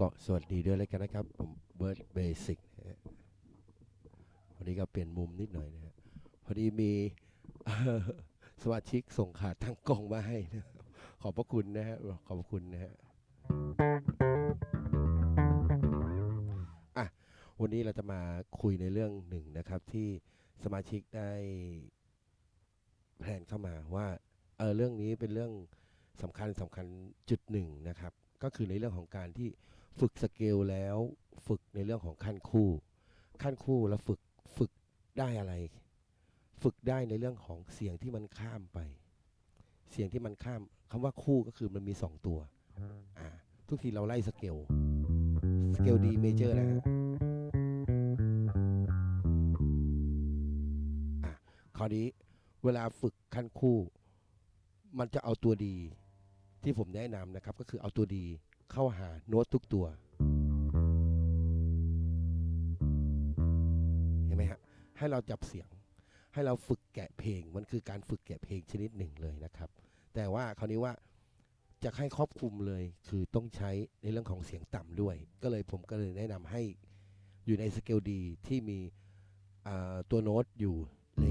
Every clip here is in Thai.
ก็สวัสดีด้วยแล้วกันนะครับ ผมเบิร์ดเบสิกนะฮะวันนี้ก็เปลี่ยนมุมนิดหน่อยนะฮะพอดีมีสมาชิกส่งขาตั้งกล้องมาให้นะครับขอบพระคุณนะฮะขอบพระคุณนะฮะอะวันนี้เราจะมาคุยในเรื่องหนึ่งนะครับ ที่สมาชิกได้แพลนเข้ามาว่าเออเรื่องนี้เป็นเรื่องสำคัญสำคัญจุดหนึ่งนะครับ ก็คือในเรื่องของการที่ ฝึกสเกลแล้วฝึกในเรื่องของขั้นคู่ ขั้นคู่แล้วฝึกฝึกได้อะไร ฝึกได้ในเรื่องของเสียงที่มันข้ามไป เสียงที่มันข้ามคำว่าคู่ก็คือมันมีสองตัวอ่าทุกทีเราไล่สเกลสเกลดีเมเจอร์นะฮะอะคราวนี้เวลาฝึกขั้นคู่ มันจะเอาตัวดี ที่ผมแนะนำนะครับ ก็คือเอาตัวดี เข้าหาโน้ตทุกตัว เห็นไหมฮะ ให้เราจับเสียง ให้เราฝึกแกะเพลง มันคือการฝึกแกะเพลงชนิดหนึ่งเลยนะครับ แต่ว่าคราวนี้ว่าจะให้ครอบคลุมเลยคือต้องใช้ในเรื่องของเสียงต่ำด้วย ก็เลยผมก็เลยแนะนำให้อยู่ในสเกลดีที่มีตัวโน้ตอยู่เล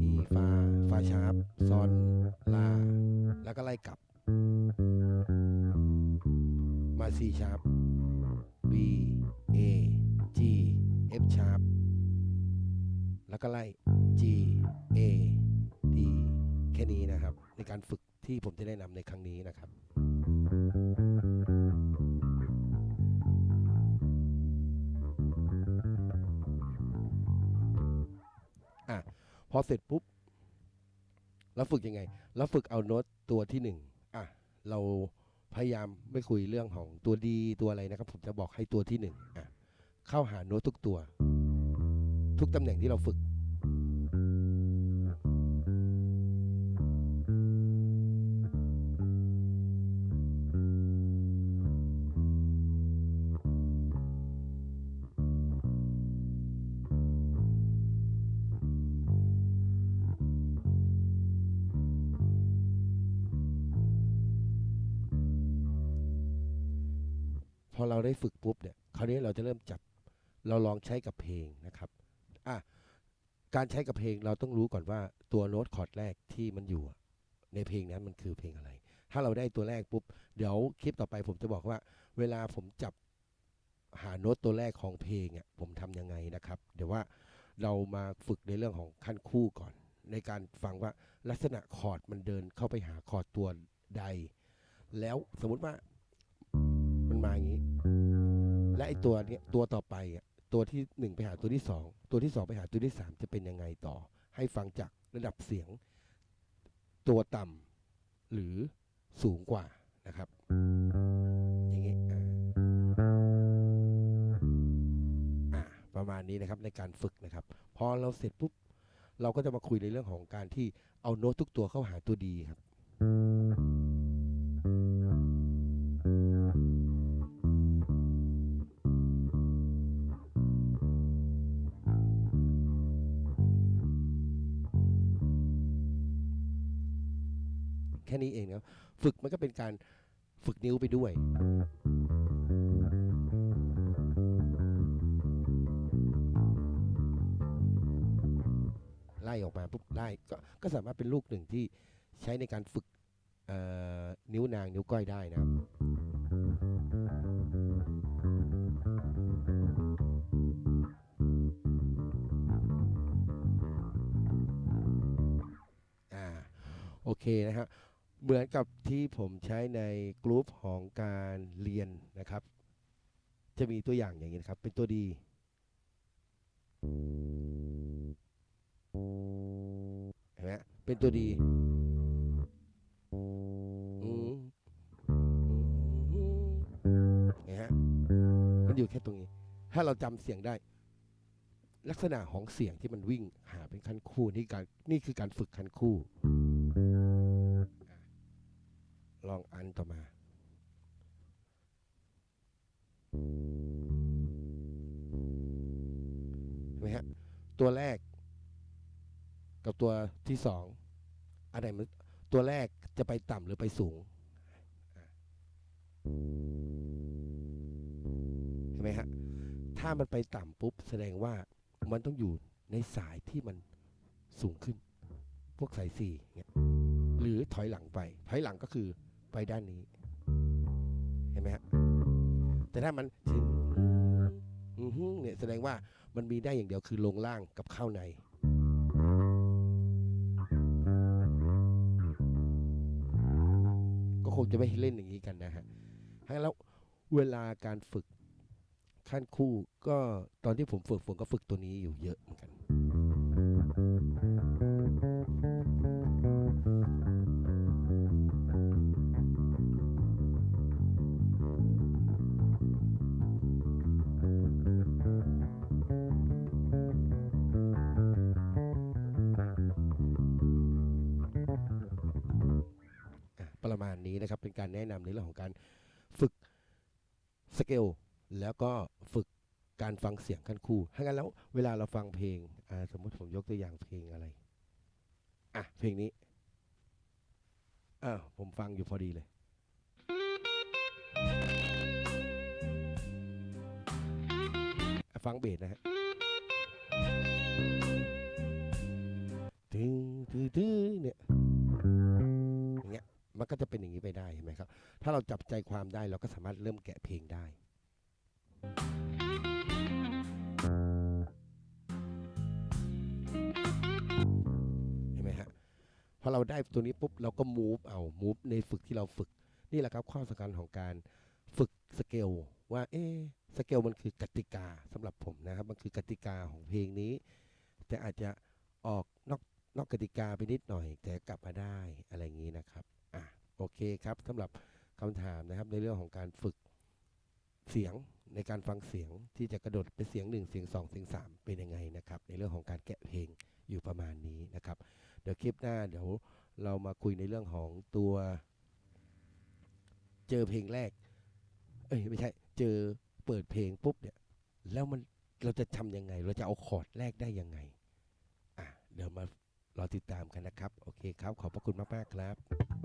มีฟาฟาชาร์ปซอนลา แล้วก็ไล่กลับ C sharp B A G F sharp แล้วก็ไล่ G A D แค่นี้นะครับ ในการฝึกที่ผมจะแนะนำในครั้งนี้นะครับอะพอเสร็จปุ๊บแล้วฝึกยังไงแล้วฝึกเอาโน้ตตัวที่หนึ่งอะ เรา พยายามไม่คุยเรื่องของตัวดีตัวอะไรนะครับ ผมจะบอกให้ตัวที่หนึ่งอะเข้าหาโน้ตทุกตัว ทุกตำแหน่งที่เราฝึก อเราได้ฝึกปุ๊บเนี่ยคราวนี้เราจะเริ่มจับเราลองใช้กับเพลงนะครับอะการใช้กับเพลงเราต้องรู้ก่อนว่าตัวโน้ตคอร์ดแรกที่มันอยู่ ในเพลงนั้นมันคือเพลงอะไร ถ้าเราได้ตัวแรกปุ๊บ เดี๋ยวคลิปต่อไปผมจะบอกว่า เวลาผมจับหาโน้ตตัวแรกของเพลงอะผมทำยังไงนะครับ เดี๋ยวว่าเรามาฝึกในเรื่องของขั้นคู่ก่อน ในการฟังว่าลักษณะคอร์ดมันเดินเข้าไปหาคอร์ดตัวใด แล้วสมมุติว่า มันมาอย่างนี้ และไอตัวเนี้ยตัวต่อไปอะตัวที่หนึ่งไปหาตัวที่สองตัวที่สองไปหาตัวที่สามจะเป็นยังไงต่อ ให้ฟังจากระดับเสียง ตัวต่ำหรือสูงกว่านะครับ อย่างนี้อ่าอ่าประมาณนี้นะครับในการฝึกนะครับ พอเราเสร็จปุ๊บเราก็จะมาคุยในเรื่องของการที่เอาโน้ตทุกตัวเข้าหาตัวดีครับ แค่นี้เองนะครับฝึกมันก็เป็นการฝึกนิ้วไปด้วยไล่ออกมาปุ๊บไล่ก็ก็สามารถเป็นลูกหนึ่งที่ใช้ในการฝึกเอ่อนิ้วนางนิ้วก้อยได้นะครับอ่าโอเคนะฮะ เหมือนกับที่ผมใช้ในกลุ่มของการเรียนนะครับ จะมีตัวอย่างอย่างนี้นะครับ เป็นตัวดี เห็นไหมเป็นตัวดีนไหมฮะมันอยู่แค่ตรงนี้ ถ้าเราจำเสียงได้ ลักษณะของเสียงที่มันวิ่งหาเป็นคันคู่นี่การนี่คือการฝึกคันคู่ ลองอันต่อมาเห็นไหมฮะตัวแรก กับตัวที่สองอันไหนมันตัวแรกจะไปต่ำหรือไปสูงอะไหมฮะถ้ามันไปต่ำปุ๊บแสดงว่ามันต้องอยู่ในสายที่มันสูงขึ้น พวกสายสี่หรือถอยหลังไป ถอยหลังก็คือ ไปด้านนี้ เห็นไหมฮะแต่ถ้ามันถึงเนี่ยแสดงว่ามันมีได้อย่างเดียวคือลงล่างกับเข้าใน ก็คงจะไม่เล่นอย่างนี้กันนะฮะแล้วเวลาการฝึกขั้นคู่ก็ตอนที่ผมฝึกผมก็ฝึกตัวนี้อยู่เยอะเหมือนกัน ประมาณนี้นะครับ เป็นการแนะนำในเรื่องของการฝึกสเกลแล้วก็ฝึกการฟังเสียงขั้นคู่ถ้างั้นแล้วเวลาเราฟังเพลงสมมติผมยกตัวอย่างเพลงอะไร อะ เพลงนี้อ้าวผมฟังอยู่พอดีเลย ฟังเบสนะฮะตึงตึงตึงเนี่ย ก็จะเป็นอย่างนี้ไปได้เห็นไหมครับ ถ้าเราจับใจความได้เราก็สามารถเริ่มแกะเพลงได้ เห็นไหมฮะพอเราได้ตัวนี้ปุ๊บเราก็ move เอา move ในฝึกที่เราฝึก นี่แหละครับข้อสำคัญของการฝึกสเกลว่าเอ๊สเกลมันคือกติกาสำหรับผมนะครับ มันคือกติกาของเพลงนี้ แต่อาจจะออกนอกนอกกติกาไปนิดหน่อย แต่กลับมาได้อะไรอย่างนี้นะครับ โอเคครับสำหรับคำถามนะครับในเรื่องของการฝึกเสียงในการฟังเสียงที่จะกระโดดไปเสียงหนึ่งเสียงสองเสียงสามเป็นยังไงนะครับ ในเรื่องของการแกะเพลงอยู่ประมาณนี้นะครับ เดี๋ยวคลิปหน้าเดี๋ยวเรามาคุยในเรื่องของตัว เจอเพลงแรก เอ้ยไม่ใช่ เจอเปิดเพลงปุ๊บเนี่ยแล้วมันเราจะทำยังไง เราจะเอาคอร์ดแรกได้ยังไง อะเดี๋ยวมารอติดตามกันนะครับ โอเคครับ ขอบพระคุณมากๆครับ